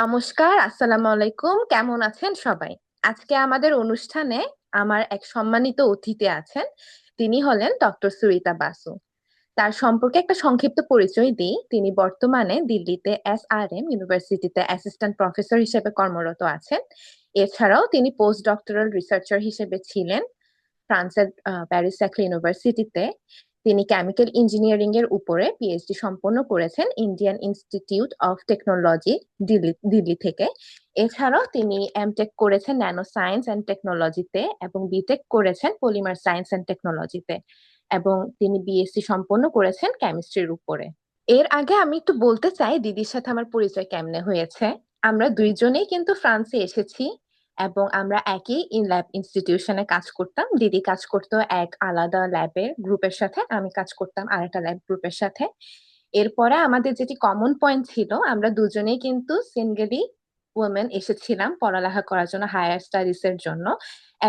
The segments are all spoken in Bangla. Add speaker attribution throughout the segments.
Speaker 1: নমস্কার, আসসালামু আলাইকুম। কেমন আছেন সবাই? আজকে আমাদের অনুষ্ঠানে আমার এক সম্মানিত অতিথি আছেন। তিনি হলেন ডক্টর সুরিতা বাসু। তার সম্পর্কে একটা সংক্ষিপ্ত পরিচয় দিই। তিনি বর্তমানে দিল্লিতে এস আর এম ইউনিভার্সিটিতে অ্যাসিস্ট্যান্ট প্রফেসর হিসেবে কর্মরত আছেন। এছাড়াও তিনি পোস্ট ডক্টরাল রিসার্চার হিসেবে ছিলেন ফ্রান্সের প্যারিস ইউনিভার্সিটিতে। তিনি কেমিক্যাল ইঞ্জিনিয়ারিং এর উপরে পিএইচডি সম্পন্ন করেছেন Indian Institute of Technology Delhi থেকে। এছাড়াও তিনি এমটেক করেছেন ন্যানো সায়েন্স অ্যান্ড টেকনোলজিতে এবং বিটেক করেছেন পলিমার সায়েন্স অ্যান্ড টেকনোলজিতে এবং তিনি বিএসসি সম্পন্ন করেছেন কেমিস্ট্রির উপরে। এর আগে আমি একটু বলতে চাই দিদির সাথে আমার পরিচয় কেমনে হয়েছে। আমরা দুইজনেই কিন্তু ফ্রান্সে এসেছি। এবং আমরা একই ইন ল্যাব ইনস্টিটিউশনে কাজ করতাম। দিদি কাজ করতো এক আলাদা ল্যাবের গ্রুপের সাথে, আমি কাজ করতাম আরেকটা ল্যাব গ্রুপের সাথে। এরপরে আমাদের যেটি কমন পয়েন্ট ছিল, আমরা দুজনেই কিন্তু সিঙ্গেলি ওমেন এসেছিলাম পড়ালেখা করার জন্য হায়ার স্টাডিজ এর জন্য।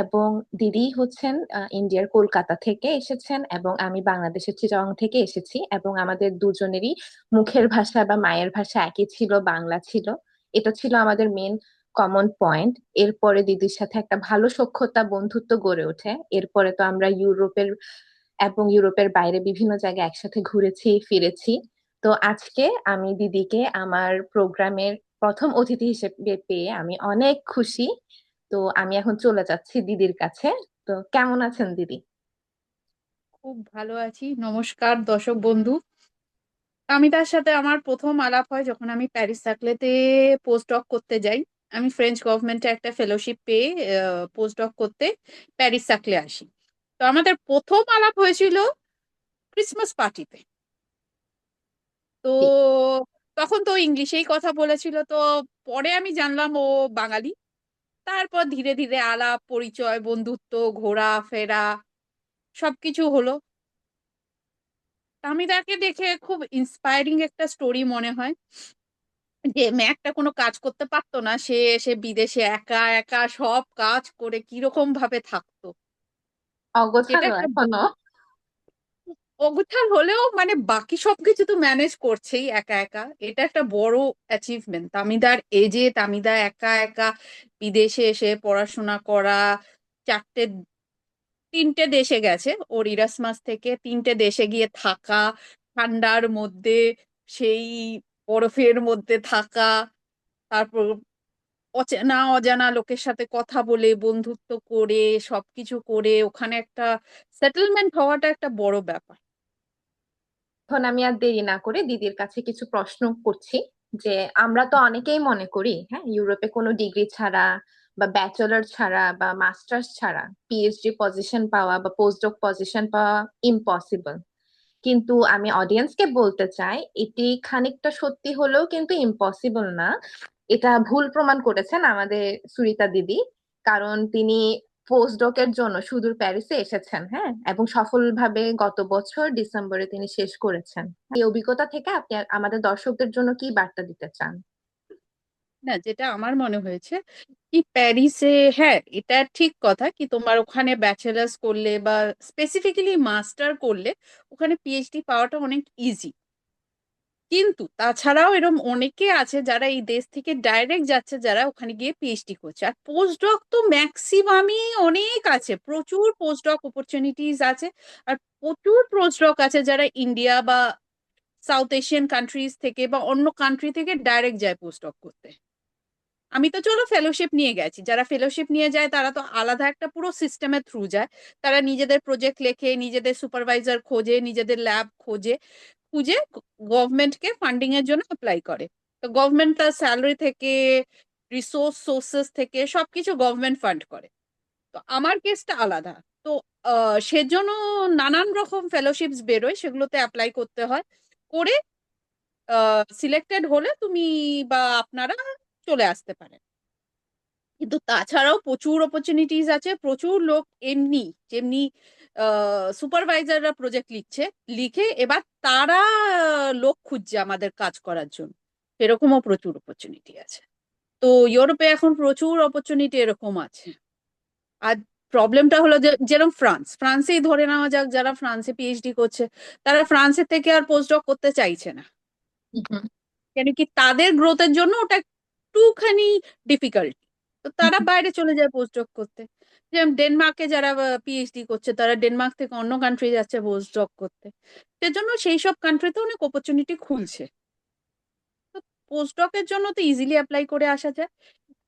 Speaker 1: এবং দিদি হচ্ছেন ইন্ডিয়ার কলকাতা থেকে এসেছেন এবং আমি বাংলাদেশের চিটাগং থেকে এসেছি এবং আমাদের দুজনেরই মুখের ভাষা বা মায়ের ভাষা একই ছিল, বাংলা ছিল। এটা ছিল আমাদের মেন কমন পয়েন্ট এরপরে দিদির সাথে একটা ভালো সখ্যতা, বন্ধুত্ব গড়ে ওঠে। এরপরে তো আমরা ইউরোপের এবং ইউরোপের বাইরে বিভিন্ন জায়গায় একসাথে ঘুরেছি, ফিরেছি। তো আজকে আমি দিদিকে আমার প্রোগ্রামের প্রথম অতিথি হিসেবে পেয়ে আমি অনেক খুশি। তো আমি এখন চলে যাচ্ছি দিদির কাছে। তো কেমন আছেন দিদি?
Speaker 2: খুব ভালো আছি। নমস্কার দর্শক বন্ধু। আমি তার সাথে আমার প্রথম আলাপ হয় যখন আমি প্যারিস সাকলেতে পোস্ট ডক করতে যাই। আমি ফ্রেঞ্চ গভর্নমেন্টে একটা ফেলোশিপ পেয়ে পোস্ট ডক করতে প্যারিস সাকলে আসি। তো আমাদের প্রথম আলাপ হয়েছিল ক্রিসমাস পার্টিতে তো তখন তো ইংলিশেই কথা বলেছিল তো পরে আমি জানলাম ও বাঙালি। তারপর ধীরে ধীরে আলাপ পরিচয় বন্ধুত্ব ঘোরা ফেরা সবকিছু হলো। আমি তাকে দেখে খুব ইন্সপায়ারিং একটা স্টোরি মনে হয়। যে ম্যাকটা কোনো কাজ করতে পারতো না সে এসে বিদেশে একা একা সব কাজ করে কীরকম ভাবে থাকতো। অগোছাল হলেও মানে বাকি সবকিছু তো ম্যানেজ করছেই একা একা। এটা একটা বড় অ্যাচিভমেন্ট তামিদার এজে তামিদা একা একা বিদেশে এসে পড়াশোনা করা চারটে তিনটে দেশে গেছে। ওর ইরাসমাস থেকে তিনটে দেশে গিয়ে থাকা ঠান্ডার মধ্যে সেই বরফের মধ্যে থাকা, তারপর অচেনা অজানা লোকের সাথে কথা বলে, বন্ধুত্ব করে, সবকিছু করে, ওখানে একটা সেটেলমেন্ট হওয়াটা একটা বড় ব্যাপার।
Speaker 1: এখন আমি আর দেরি না করে দিদির কাছে কিছু প্রশ্ন করছি, যে আমরা তো অনেকেই মনে করি হ্যাঁ ইউরোপে কোনো ডিগ্রি ছাড়া বা ব্যাচেলর ছাড়া বা মাস্টার্স ছাড়া, পিএইচডি পজিশন পাওয়া বা পোস্টডক পজিশন পাওয়া ইম্পসিবল কিন্তু আমি অডিয়েন্সকে বলতে চাই, এটি খানিকটা সত্যি হলেও কিন্তু ইম্পসিবল না। এটা ভুল প্রমাণ করেছেন আমাদের সুরিতা দিদি, কারণ তিনি পোস্টডকের জন্য সুদূর প্যারিসে এসেছেন হ্যাঁ? এবং সফলভাবে গত বছর ডিসেম্বরে তিনি শেষ করেছেন। এই অভিজ্ঞতা থেকে আপনি আমাদের দর্শকদের জন্য কি বার্তা দিতে চান?
Speaker 2: না, যেটা আমার মনে হয়েছে কি প্যারিসে হ্যাঁ এটা ঠিক কথা কি তোমার ওখানে ব্যাচেলার্স করলে বা স্পেসিফিক্যালি মাস্টার করলে ওখানে পিএইচডি পাওয়াটা অনেক ইজি কিন্তু তাছাড়াও এরকম অনেকে আছে যারা এই দেশ থেকে ডাইরেক্ট যাচ্ছে যারা ওখানে গিয়ে পিএইচডি করছে আর পোস্ট ডক তো ম্যাক্সিমামই অনেক আছে, প্রচুর পোস্ট ডক অপরচুনিটিস আছে আর প্রচুর পোস্ট ডক আছে যারা ইন্ডিয়া বা সাউথ এশিয়ান কান্ট্রিজ থেকে বা অন্য কান্ট্রি থেকে ডাইরেক্ট যায় পোস্ট ডক করতে। আমি তো চলো ফেলোশিপ নিয়ে গেছি। যারা ফেলোশিপ নিয়ে যায়, তারা তো আলাদা একটা পুরো সিস্টেমের থ্রু যায়। তারা নিজেদের প্রজেক্ট লেখে, নিজেদের সুপারভাইজার খোঁজে, নিজেদের ল্যাব খোঁজে, খুঁজে গভর্নমেন্টকে ফান্ডিং এর জন্য অ্যাপ্লাই করে। তো গভর্নমেন্ট তার স্যালারি থেকে রিসোর্স সোর্সেস থেকে সবকিছু গভর্নমেন্ট ফান্ড করে। তো আমার কেসটা আলাদা। তো সেজন্য নানান রকম ফেলোশিপস বেরোয়, সেগুলোতে অ্যাপ্লাই করতে হয়। করে সিলেক্টেড হলে তুমি বা আপনারা চলে আসতে পারেন। কিন্তু তাছাড়াও প্রচুর অপরচুনিটিস আছে প্রচুর লোক এমনি যেমনি সুপারভাইজাররা প্রজেক্ট লিখছে লিখে এবার তারা লোক খুঁজছে আমাদের কাজ করার জন্য। এরকমও প্রচুর অপরচুনিটি আছে। তো ইউরোপে এখন প্রচুর অপরচুনিটি এরকম আছে। আর প্রবলেমটা হলো যে যেরকম ফ্রান্স ফ্রান্সেই ধরে নেওয়া যাক যারা ফ্রান্সে পিএইচডি করছে তারা ফ্রান্সের থেকে আর পোস্ট করতে চাইছে না। কেন কি তাদের গ্রোথের জন্য ওটা একটুখানি ডিফিকাল্টি তো তারা বাইরে চলে যায় পোস্টডক করতে। যেমন ডেনমার্কে যারা পিএইচডি করছে তারা ডেনমার্ক থেকে অন্য কান্ট্রি যাচ্ছে পোস্টডক করতে। সেজন্য সেই সব কান্ট্রিতে অনেক অপরচুনিটি খুলছে। তো পোস্টডকের জন্য তো ইজিলি অ্যাপ্লাই করে আসা যায়।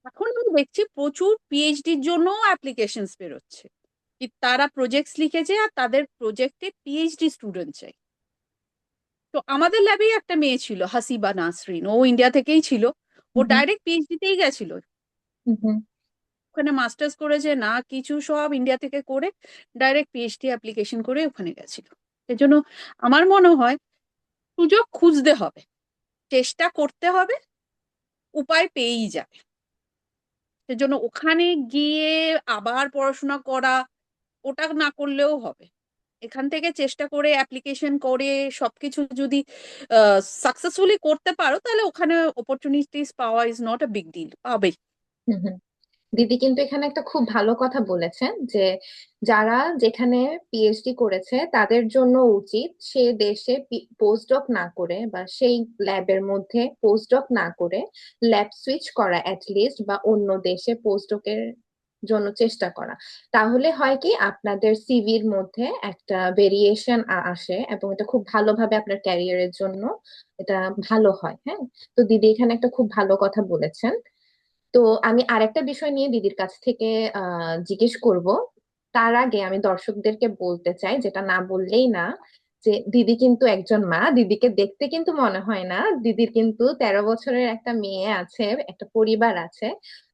Speaker 2: এখন আমি দেখছি প্রচুর পিএইচডির জন্য অ্যাপ্লিকেশনস বেরোচ্ছে। কি তারা প্রজেক্টস লিখেছে আর তাদের প্রজেক্টে পিএইচডি স্টুডেন্ট চাই। তো আমাদের ল্যাবেই একটা মেয়ে ছিল হাসিবা নাসরিন ও ইন্ডিয়া থেকেই ছিল। ও ডাইরেক্ট পিএইচডিতেই গেছিল। ওখানে মাস্টার্স করেছে না কিছু সব ইন্ডিয়া থেকে করে ডাইরেক্ট পিএইচডি অ্যাপ্লিকেশন করে ওখানে গেছিল। এজন্য আমার মনে হয় সুযোগ খুঁজতে হবে। চেষ্টা করতে হবে উপায় পেয়েই যাবে। সেজন্য ওখানে গিয়ে আবার পড়াশোনা করা ওটা না করলেও হবে। এখান থেকে চেষ্টা করে অ্যাপ্লিকেশন করে সবকিছু যদি সাকসেসফুলি করতে পারো, তাহলে ওখানে অপরচুনিটিস পাওয়া is not a big deal
Speaker 1: পাবে। দিদি কিন্তু এখানে একটা খুব ভালো কথা বলেছেন যে, যারা যেখানে পিএইচডি করেছে, তাদের জন্য উচিত সে দেশে পোস্টডক না করে বা সেই ল্যাবের মধ্যে পোস্টডক না করে ল্যাব সুইচ করা লিস্ট বা অন্য দেশে পোস্টডকের জন্য চেষ্টা করা। তাহলে হয় কি আপনাদের সিভির মধ্যে একটা ভেরিয়েশন আসে এবং এটা খুব ভালোভাবে আপনার ক্যারিয়ারের জন্য এটা ভালো হয় হ্যাঁ? তো দিদি এখানে একটা খুব ভালো কথা বলেছেন। তো আমি আরেকটা বিষয় নিয়ে দিদির কাছ থেকে জিজ্ঞেস করব। তার আগে আমি দর্শকদেরকে বলতে চাই, যেটা না বললেই না যে দিদি কিন্তু একজন মা, দিদিকে দেখতে কিন্তু মনে হয় না। দিদির কিন্তু তেরো বছরের একটা মেয়ে আছে, একটা পরিবার আছে।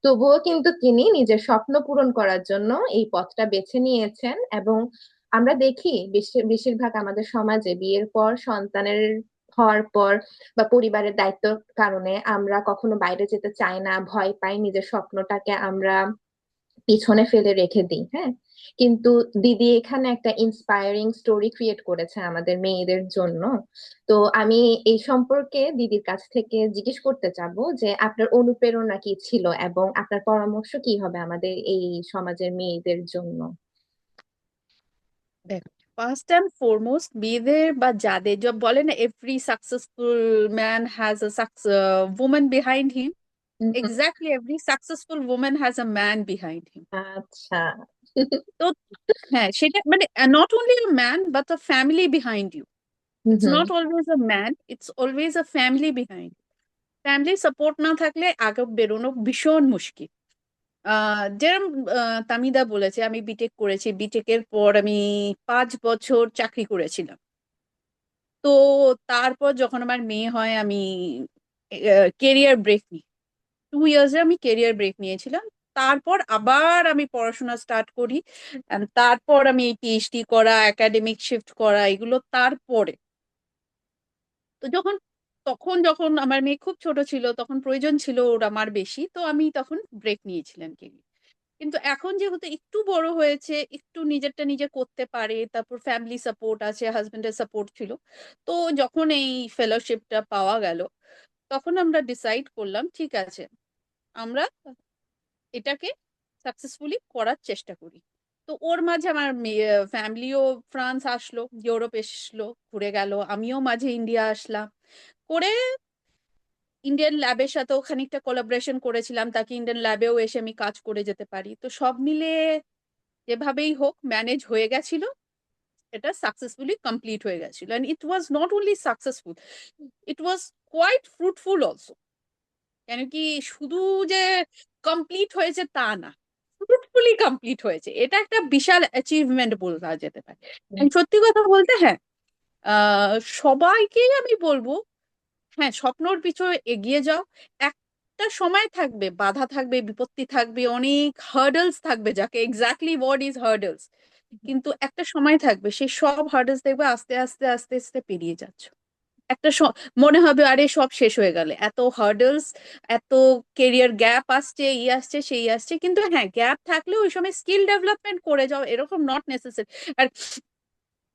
Speaker 1: তবুও কিন্তু তিনি নিজের স্বপ্ন পূরণ করার জন্য এই পথটা বেছে নিয়েছেন এবং আমরা দেখি বেশিরভাগ আমাদের সমাজে বিয়ের পর সন্তানের হওয়ার পর বা পরিবারের দায়িত্বের কারণে আমরা কখনো বাইরে যেতে চাই না, ভয় পাই নিজের স্বপ্নটাকে আমরা পিছনে ফেলে রেখে দিই হ্যাঁ? কিন্তু দিদি এখানে একটা ইন্সপায়ারিং স্টোরি ক্রিয়েট করেছে আমাদের মেয়েদের জন্য। তো আমি এই সম্পর্কে দিদির কাছ থেকে জিজ্ঞেস করতে চাবো যে আপনার অনুপ্রেরণা কি ছিল এবং আপনার পরামর্শ কি হবে আমাদের এই সমাজের মেয়েদের জন্য?
Speaker 2: ফার্স্ট অ্যান্ড ফরমোস্ট মেয়েদের বা যাদের বলে না every successful man has a him
Speaker 1: hmm hmm,
Speaker 2: exactly every successful woman has a man behind him.
Speaker 1: আচ্ছা
Speaker 2: তো হ্যাঁ সেটা মানে not only a man but a family behind you
Speaker 1: hmm
Speaker 2: it's
Speaker 1: hmm
Speaker 2: not always a man it's always a family behind family support না থাকলে আগে বেরোনো ভীষণ মুশকিল। যেরকম তামিদা বলেছে আমি বিটেক করেছি বিটেকের পর আমি পাঁচ বছর চাকরি করেছিলাম। তো তারপর যখন আমার মেয়ে হয় আমি কেরিয়ার ব্রেক নিই। টু ইয়ার্সে আমি কেরিয়ার ব্রেক নিয়েছিলাম। তারপর আবার আমি পড়াশোনা স্টার্ট করি। তারপর আমি পিএইচডি করা একাডেমিক শিফট করা, এগুলো তারপরে। তো যখন, তখন যখন আমার মেয়ে খুব ছোট ছিল, তখন প্রয়োজন ছিল ওর আমার বেশি। তো আমি তখন ব্রেক নিয়েছিলাম কেরিয়ার কিন্তু এখন যেহেতু একটু বড় হয়েছে, একটু নিজেরটা নিজে করতে পারে, তারপর ফ্যামিলি সাপোর্ট আছে হাজবেন্ডের সাপোর্ট ছিল। তো যখন এই ফেলোশিপটা পাওয়া গেল, তখন আমরা ডিসাইড করলাম, ঠিক আছে আমরা এটাকে সাকসেসফুলি করার চেষ্টা করি। তো ওর মাঝে আমার ফ্যামিলিও ফ্রান্স আসলো ইউরোপ এসলো, ঘুরে গেল, আমিও মাঝে ইন্ডিয়া আসলাম। করে ইন্ডিয়ান ল্যাবের সাথেও খানিকটা কোলাবরেশন করেছিলাম, তাকে ইন্ডিয়ান ল্যাবেও এসে আমি কাজ করে যেতে পারি। তো সব মিলে যেভাবেই হোক ম্যানেজ হয়ে গেছিল, এটা সাকসেসফুলি কমপ্লিট হয়ে গেছিল। It was not only successful it was quite fruitful also কেন কি শুধু যে কমপ্লিট হয়েছে তা না ফ্রুটফুলি কমপ্লিট হয়েছে। এটা একটা বিশাল অ্যাচিভমেন্ট বলা যেতে পারে। সত্যি কথা বলতে হ্যাঁ সবাইকেই আমি বলব হ্যাঁ স্বপ্নর পিছনে এগিয়ে যাও। একটা সময় থাকবে বাধা থাকবে বিপত্তি থাকবে অনেক হার্ডলস থাকবে যাকে এক্স্যাক্টলি ওয়ার্ড ইজ হার্ডলস কিন্তু একটা সময় থাকবে সেই সব হার্ডলস দেখবে আস্তে আস্তে আস্তে আস্তে পেরিয়ে যাচ্ছ। একটা মনে হবে আরে সব শেষ হয়ে গেলে। এত হার্ডলস এত কেরিয়ার গ্যাপ আসছে, এই আসছে, সেই আসছে। কিন্তু হ্যাঁ গ্যাপ থাকলেও ওই সময় স্কিল ডেভেলপমেন্ট করে যাও, এরকম নট নেসেসারি আর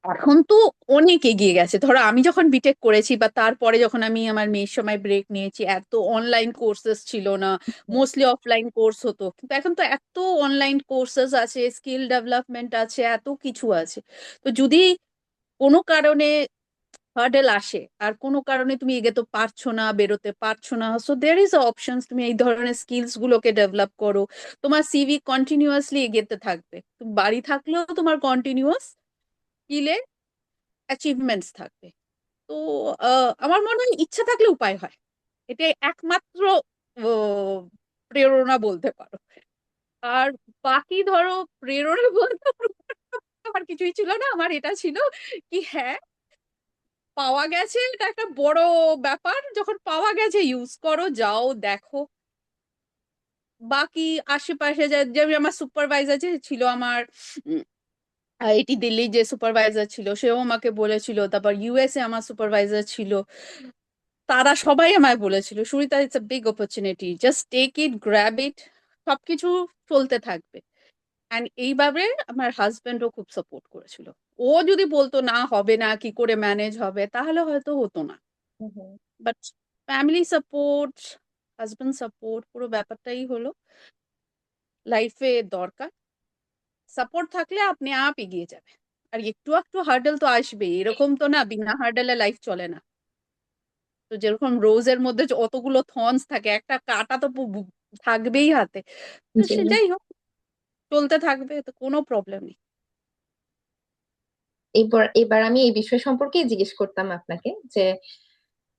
Speaker 2: এখন তো অনেক এগিয়ে গেছে। ধরো আমি যখন বিটেক করেছি বা তারপরে যখন আমি আমার মেয়ের সময় ব্রেক নিয়েছি, এত অনলাইন কোর্সেস ছিল না মোস্টলি অফলাইন কোর্স হতো। কিন্তু এখন তো এত অনলাইন কোর্সেস আছে স্কিল ডেভেলপমেন্ট আছে, এত কিছু আছে। তো যদি কোনো কারণে হার্ডেল আসে। আর কোনো কারণে তুমি এগোতে পারছ না, বেরোতে পারছ না। সো দেয়ার ইজ অপশনস তুমি এই ধরনের স্কিলস গুলোকে ডেভেলপ করো। তোমার সিভি কন্টিনিউয়াসলি এগোতে থাকবে। তুমি বাড়ি থাকলেও তোমার কন্টিনিউয়াস স্কিলে অ্যাচিভমেন্টস থাকবে। তো আমার মনে হয় ইচ্ছা থাকলে উপায় হয়। এটাই একমাত্র প্রেরণা বলতে পারো। আর বাকি ধরো, প্রেরণা বলতে আমার কিছুই ছিল না, আমার এটা ছিল কি হ্যাঁ পাওয়া গেছে? এটা একটা বড় ব্যাপার। যখন পাওয়া গেছে ইউজ করো, যাও, দেখো। বাকি আশেপাশে যে আমার সুপারভাইজার যে ছিল আমার এটি দিল্লি যে সুপারভাইজার ছিল, সেও আমাকে বলেছিল, তারপর ইউএসএ আমার সুপারভাইজার ছিল। তারা সবাই আমায় বলেছিল, Surita it's a big opportunity just take it grab it সবকিছু চলতে থাকবে। অ্যান্ড এইভাবে আমার হাজবেন্ডও খুব সাপোর্ট করেছিল। ও যদি বলতো না হবে না কি করে ম্যানেজ হবে? তাহলে হয়তো হতো না। But family support husband support পুরো ব্যাপারটাই হলো লাইফে দরকার। সাপোর্ট থাকলে আপনি আপ এগিয়ে যাবে আর একটু একটু হার্ডেল তো আসবেই। এরকম তো না বিনা হার্ডেলে লাইফ চলে না। তো যেরকম রোজের মধ্যে অতগুলো থর্নস থাকে একটা কাটা তো থাকবেই হাতে।
Speaker 1: জি।
Speaker 2: হোক চলতে থাকবে তো কোনো প্রবলেম নেই।
Speaker 1: এবার এবার আমি এই বিষয় সম্পর্কে জিজ্ঞেস করতাম আপনাকে যে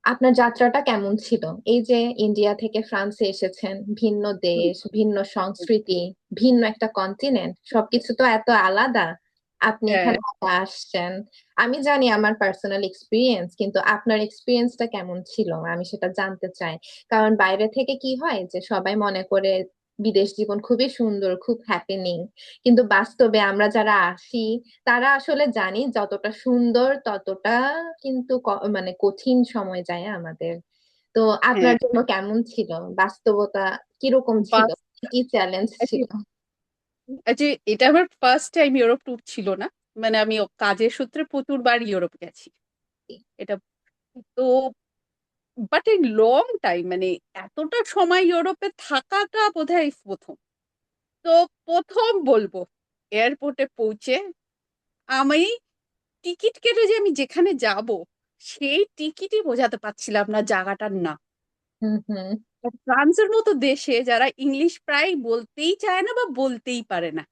Speaker 1: আপনার যাত্রাটা কেমন ছিল? এই যে ইন্ডিয়া থেকে ফ্রান্সে এসেছেন ভিন্ন দেশ ভিন্ন সংস্কৃতি ভিন্ন একটা কন্টিনেন্ট সবকিছু তো এত আলাদা। আপনি
Speaker 2: হ্যাঁ।
Speaker 1: এখানে আসছেন। আমি জানি আমার পার্সোনাল এক্সপিরিয়েন্স কিন্তু আপনার এক্সপিরিয়েন্সটা কেমন ছিল? আমি সেটা জানতে চাই। কারণ বাইরে থেকে কি হয় যে সবাই মনে করে বিদেশ জীবন খুবই সুন্দর খুব হ্যাপেনিং কিন্তু বাস্তবে আমরা যারা আসি তারা আসলে জানি যতটা সুন্দর ততটা কিন্তু মানে কঠিন সময় যায় আমাদের। তো আপনার
Speaker 2: হ্যাঁ।
Speaker 1: জন্য কেমন ছিল? বাস্তবতা কীরকম ছিল? কি চ্যালেঞ্জ ছিল?
Speaker 2: আচ্ছা এটা আমার ফার্স্ট টাইম ইউরোপ ট্যুর ছিল না। মানে আমি কাজের সূত্রে প্রচুরবার ইউরোপ গেছি। এটা তো বাট এই লং টাইম মানে এতটা সময় ইউরোপে থাকাটা বোধহয় প্রথম। তো প্রথম বলব এয়ারপোর্টে পৌঁছে আমি টিকিট কেটে যে আমি যেখানে যাব সেই টিকিটই বোঝাতে পারছিলাম না জায়গাটার না ফ্রান্সের মতো দেশে যারা ইংলিশ প্রায় বলতেই চায় না বা বলতেই পারে না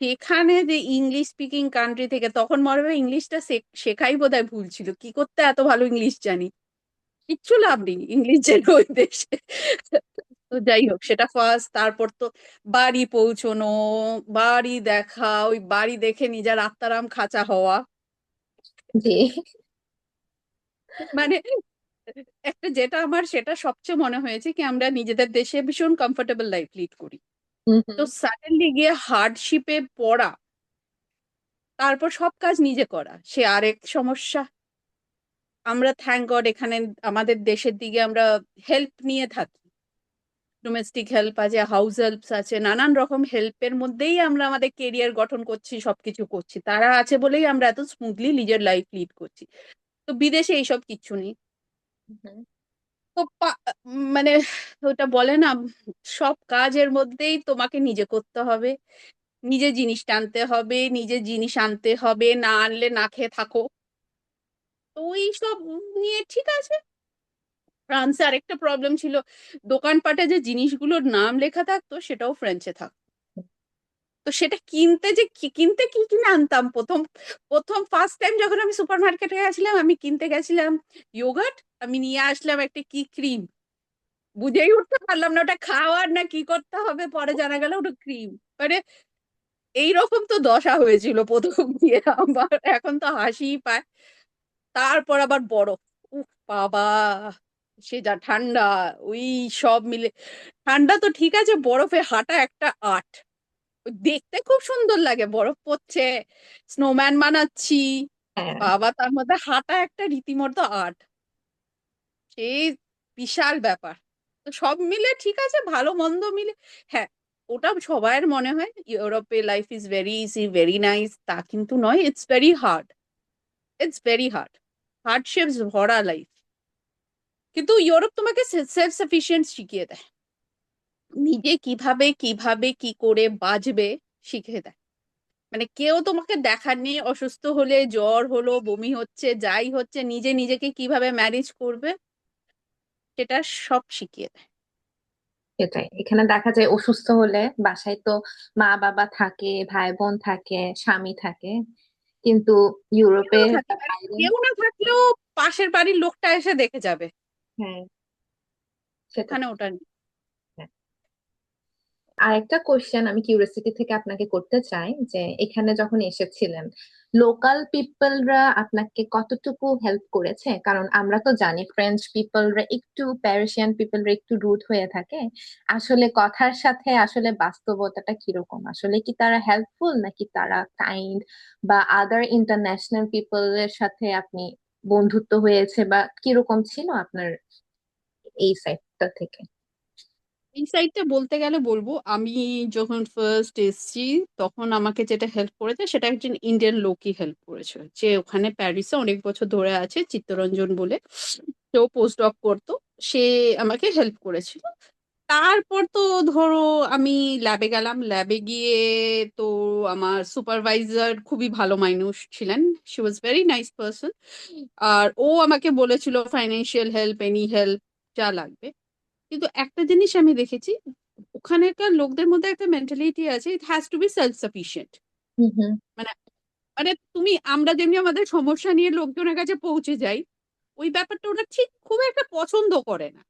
Speaker 2: সেখানে যে ইংলিশ স্পিকিং কান্ট্রি থেকে তখন মনে হয় ইংলিশটা শেখ- শেখাই বোধহয় ভুল ছিল। কি করতে এত ভালো ইংলিশ জানি? কিচ্ছু লাভ নেই ইংলিশ জেনে ওই দেশে। তো যাই হোক সেটা ফার্স্ট তারপর তো বাড়ি পৌঁছনো বাড়ি দেখা ওই বাড়ি দেখে নিজের আত্মারাম খাঁচা হওয়া। মানে একটা যেটা আমার সেটা সবচেয়ে মনে হয়েছে কি আমরা নিজেদের দেশে ভীষণ কমফোর্টেবল লাইফ লিড করি। তো সাডেনলি গিয়ে হার্ডশিপে পড়া তারপর সব কাজ নিজে করা সে আরেক সমস্যা। আমরা থ্যাংক গড এখানে আমাদের দেশের দিকে আমরা হেল্প নিয়ে থাকি। ডোমেস্টিক হেল্প আছে হাউস হেল্পস আছে নানান রকম হেল্পের মধ্যেই আমরা আমাদের কেরিয়ার গঠন করছি সবকিছু করছি। তারা আছে বলেই আমরা এত স্মুথলি নিজের লাইফ লিড করছি। তো বিদেশে এইসব কিচ্ছু নেই। তো মানে ওটা বলে না সব কাজের মধ্যেই তোমাকে নিজে করতে হবে। নিজে জিনিস টানতে হবে নিজে জিনিস আনতে হবে না আনলে না খেয়ে থাকো। তো এইসব নিয়ে ঠিক আছে। ফ্রান্সে আরেকটা প্রবলেম ছিল। দোকানপাটে যে জিনিসগুলোর নাম লেখা থাকতো, সেটাও ফ্রেঞ্চে থাকতো তো সেটা কিনতে যে কিনতে কি, কিনে আনতাম? প্রথম প্রথম ফার্স্ট টাইম যখন আমি সুপার মার্কেটে গেছিলাম, আমি কিনতে গেছিলাম ইয়োগার্ট আমি নিয়ে আসলাম একটা কি ক্রিম বুঝেই উঠতে পারলাম না, ওটা খাওয়ার না কি করতে হবে, পরে জানা গেল ওটা ক্রিম মানে এইরকম তো দশা হয়েছিল প্রথম দিয়ে। আমার এখন তো হাসিই পায়। তারপর আবার বরফ উফ বাবা সে যা ঠান্ডা ওই সব মিলে। ঠান্ডা তো ঠিক আছে বরফে হাঁটা একটা আর্ট দেখতে খুব সুন্দর লাগে বরফ পড়ছে স্নোম্যান বানাচ্ছি।
Speaker 1: হ্যাঁ।
Speaker 2: বাবা তার মধ্যে হাঁটা একটা রীতিমতো আর্ট সে বিশাল ব্যাপার। তো সব মিলে ঠিক আছে ভালো মন্দ মিলে। হ্যাঁ ওটা সবার মনে হয় ইউরোপে life is very easy very nice তা কিন্তু নয় it's very hard it's very hard hardships ভরা লাইফ কিন্তু ইউরোপ তোমাকে সেলফ সাফিসিয়েন্ট শিখিয়ে দেয়। নিজে কীভাবে কীভাবে, কি করে বাঁচবে শিখে দেয়। মানে কেউ তোমাকে দেখার নেই, অসুস্থ হলে জ্বর হলো, বমি হচ্ছে, যাই হচ্ছে, নিজে নিজেকে কীভাবে ম্যানেজ করবে, সেটা সব শিখিয়ে দেয়।
Speaker 1: সেটাই। এখানে দেখা যায় অসুস্থ হলে বাসায় তো মা বাবা থাকে ভাই বোন থাকে, স্বামী থাকে। কিন্তু ইউরোপে
Speaker 2: কেউ না থাকলেও পাশের বাড়ির লোকটা এসে দেখে যাবে।
Speaker 1: হ্যাঁ।
Speaker 2: সেখানে ওটা নেই।
Speaker 1: আরেকটা কোশ্চেন আমি কিউরিয়াসিটি থেকে আপনাকে করতে চাই যে, এখানে যখন এসেছিলেন লোকাল পিপলরা আপনাকে কতটুকু হেল্প করেছে? কারণ আমরা তো জানি ফ্রেঞ্চ পিপলরা একটু প্যারিসিয়ান পিপলরা একটু রুড হয়ে থাকে। আসলে কথার সাথে আসলে বাস্তবতাটা কীরকম? আসলে কি তারা হেল্পফুল নাকি তারা কাইন্ড বা আদার ইন্টারন্যাশনাল পিপলের সাথে আপনি বন্ধুত্ব হয়েছে বা কীরকম ছিল আপনার এই সাইডটা থেকে?
Speaker 2: এই সাইডটা বলতে গেলে বলব, আমি যখন ফার্স্ট এসেছি, তখন আমাকে যেটা হেল্প করেছে, সেটা একজন ইন্ডিয়ান লোকই হেল্প করেছে যে ওখানে প্যারিসে অনেক বছর ধরে আছে, চিত্তরঞ্জন বলে। তো পোস্ট ডক করতো, সে আমাকে হেল্প করেছিল। তারপর তো ধরো, আমি ল্যাবে গেলাম ল্যাবে গিয়ে তো আমার সুপারভাইজার খুবই ভালো মানুষ ছিলেন she was very nice person আর ও আমাকে বলেছিল ফাইন্যান্সিয়াল হেল্প এনি হেল্প যা লাগবে। কিন্তু একটা জিনিস আমি দেখেছি ওখানেকার লোকদের মধ্যে একটা মেন্টালিটি আছে it has to be self sufficient মানে মানে তুমি আমরা যেমনি আমাদের সমস্যা নিয়ে লোকজনের কাছে পৌঁছে যাই ওই ব্যাপারটা ওরা ঠিক খুব একটা পছন্দ করে না।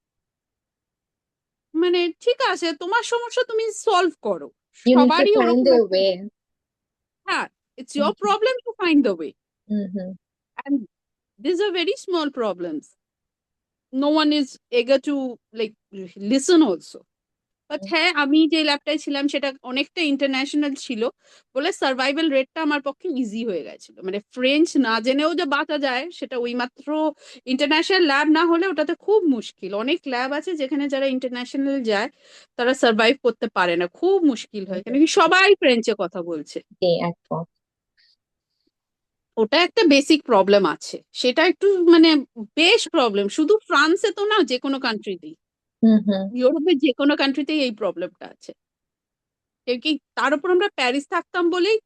Speaker 2: মানে ঠিক আছে তোমার সমস্যা তুমি সলভ করো। সবারই হ্যাঁ it's your problem to find the way
Speaker 1: hmm
Speaker 2: and these are very small problems. No one is eager listen also. But হ্যাঁ আমি যে ল্যাবটায় ছিলাম সেটা অনেকটা ইন্টারন্যাশনাল ছিল। বলে সার্ভাইভাল রেটটা আমার পক্ষে ইজি হয়ে গেছিল। মানে ফ্রেঞ্চ না জেনেও যে বাঁচা যায় সেটা ওই মাত্র ইন্টারন্যাশনাল ল্যাব না হলে ওটাতে খুব মুশকিল। অনেক ল্যাব আছে যেখানে যারা ইন্টারন্যাশনাল যায় তারা সার্ভাইভ করতে পারে না। খুব মুশকিল হয়। কেন কি সবাই ফ্রেঞ্চে কথা বলছে। ওটা একটা বেসিক প্রবলেম আছে। সেটা একটু মানে বেশ প্রবলেম শুধু ফ্রান্সে তো না যে কোনো কান্ট্রিতেই
Speaker 1: হুম হুম।
Speaker 2: ইউরোপের যে কোনো কান্ট্রিতেই এই প্রবলেমটা আছে। কি তার উপর আমরা প্যারিস থাকতাম বলেই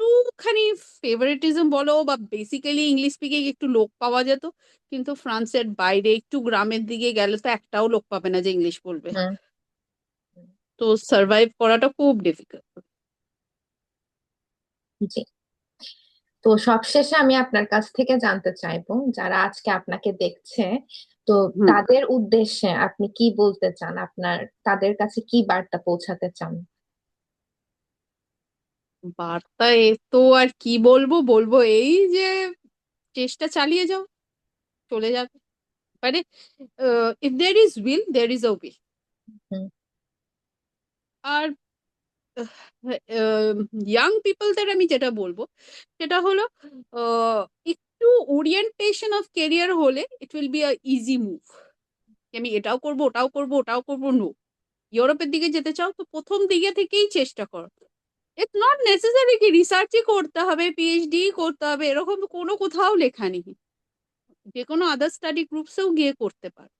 Speaker 2: একটুখানি ফেভারিটিজম বলো বা বেসিক্যালি ইংলিশ স্পিকিং একটু লোক পাওয়া যেত। কিন্তু ফ্রান্সের বাইরে একটু গ্রামের দিকে গেলে তো একটাও লোক পাবে না যে ইংলিশ বলবে।
Speaker 1: হুম
Speaker 2: তো সার্ভাইভ করাটা খুব ডিফিকাল্ট
Speaker 1: জি। তো সবশেষে আমি আপনার কাছ থেকে জানতে চাইব যারা আজকে আপনাকে দেখছে তো তাদের উদ্দেশ্যে আপনি কি বলতে চান? আপনার তাদের কাছে কি বার্তা পৌঁছাতে চান?
Speaker 2: বার্তা এ তো আর কি বলব? বলব এই যে চেষ্টা চালিয়ে যাও চলে যাবে মানে if there is will there is a way R young পিপলদের আমি যেটা বলব সেটা হলো আহ, একটু ওরিয়েন্টেশন অফ কেরিয়ার হলে it will be a easy move আমি এটাও করব, ওটাও করব ওটাও করব? নো ইউরোপের দিকে যেতে চাও তো প্রথম দিকে থেকেই চেষ্টা কর। ইটস নট নেসেসারি কি রিসার্চই করতে হবে পিএইচডি করতে হবে, এরকম কোনো কোথাও লেখা নেই। যে কোনো আদার স্টাডি গ্রুপসেও গিয়ে করতে পারো।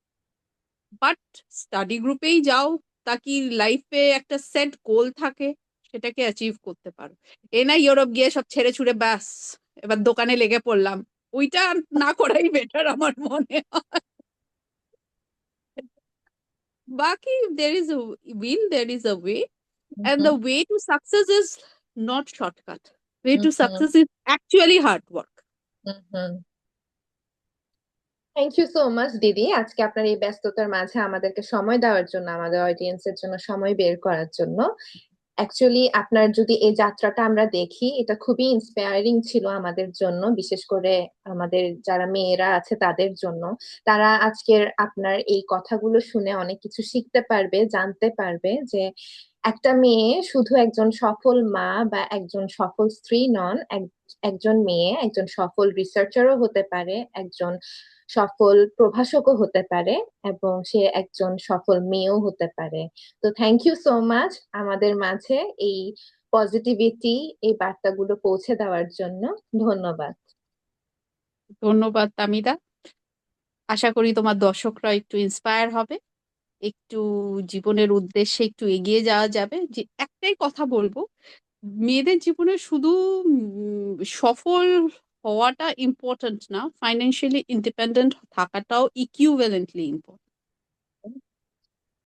Speaker 2: বাট স্টাডি গ্রুপেই যাও, তাকি লাইফে একটা সেট গোল থাকে, সেটাকে অ্যাচিভ করতে পারো। এ না ইউরোপ গিয়ে সব ছেড়ে ছুড়ে ব্যাস। এবার দোকানে লেগে পড়লাম। ওইটা না করাই বেটার আমার মনে হয়। বাকি is a will there is a way and the way to success is not shortcut. Way to
Speaker 1: hmm
Speaker 2: success is actually hard work.
Speaker 1: Thank you so much দিদি। আজকে আপনার এই ব্যস্ততার মাঝে আমাদেরকে সময় দেওয়ার জন্য আমাদের অডিয়েন্সের জন্য সময় বের করার জন্য। অ্যাকচুয়ালি আপনার যদি এই যাত্রাটা আমরা দেখি, এটা খুবই ইন্সপায়ারিং ছিল আমাদের জন্য, বিশেষ করে আমাদের যারা মেয়েরা আছে তাদের জন্য। তারা আজকের আপনার এই কথাগুলো শুনে অনেক কিছু শিখতে পারবে, জানতে পারবে যে একটা মেয়ে শুধু একজন সফল মা বা একজন সফল স্ত্রী নন একজন মেয়ে, একজন সফল রিসার্চারও হতে পারে, একজন সফল প্রভাষকও হতে পারে, এবং সে একজন সফল মেয়েও হতে পারে। তো থ্যাংক ইউ সো মাচ আমাদের মাঝে এই পজিটিভিটি এই বার্তাগুলো পৌঁছে দেওয়ার জন্য। ধন্যবাদ।
Speaker 2: ধন্যবাদ, তামিদা। আশা করি তোমার দর্শকরা একটু ইন্সপায়ার হবে, একটু জীবনের উদ্দেশ্যে একটু এগিয়ে যাওয়া যাবে। যে একটাই কথা বলব মেয়েদের জীবনে শুধু সফল হওয়াটা ইম্পর্ট্যান্ট না। ফাইন্যান্সিয়ালি ইন্ডিপেন্ডেন্ট থাকাটাও ইকুইভ্যালেন্টলি ইম্পর্ট্যান্ট